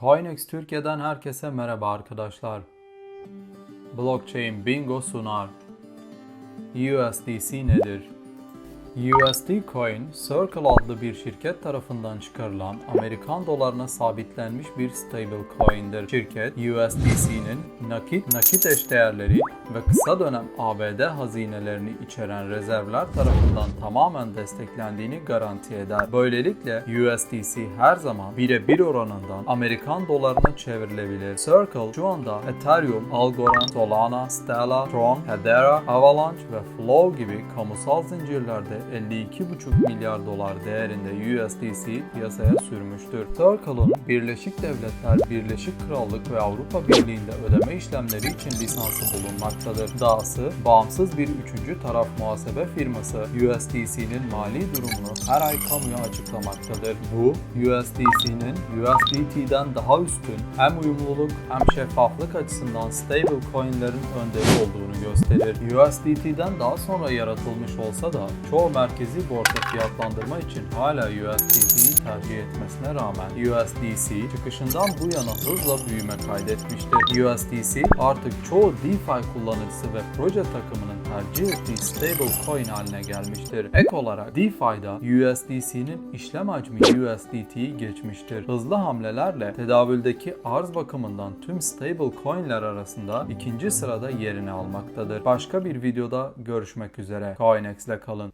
Coinex Türkiye'den herkese merhaba arkadaşlar. Blockchain Bingo sunar. USDC nedir? USD Coin, Circle adlı bir şirket tarafından çıkarılan Amerikan dolarına sabitlenmiş bir stablecoin'dir. Şirket, USDC'nin nakit, nakit eşdeğerleri ve kısa dönem ABD hazinelerini içeren rezervler tarafından tamamen desteklendiğini garanti eder. Böylelikle USDC her zaman birebir oranından Amerikan dolarına çevrilebilir. Circle şu anda Ethereum, Algorand, Solana, Stellar, Tron, Hedera, Avalanche ve Flow gibi kamusal zincirlerde 52,5 milyar dolar değerinde USDC piyasaya sürmüştür. Circle'ın Birleşik Devletler, Birleşik Krallık ve Avrupa Birliği'nde ödeme işlemleri için lisansı bulunmaktadır. Dahası bağımsız bir üçüncü taraf muhasebe firması USDC'nin mali durumunu her ay kamuya açıklamaktadır. Bu USDC'nin USDT'den daha üstün hem uyumluluk hem şeffaflık açısından stablecoin'lerin önderi olduğunu gösterir. USDT'den daha sonra yaratılmış olsa da çoğu merkezi borsa fiyatlandırma için hala USDT'yi tercih etmesine rağmen USDC çıkışından bu yana hızla büyüme kaydetmiştir. USDC artık çoğu DeFi kullanıcısı ve proje takımının tercih ettiği stablecoin haline gelmiştir. Ek olarak DeFi'da USDC'nin işlem hacmi USDT'yi geçmiştir. Hızlı hamlelerle tedavüldeki arz bakımından tüm stablecoin'ler arasında ikinci sırada yerini almaktadır. Başka bir videoda görüşmek üzere. Coinex ile kalın.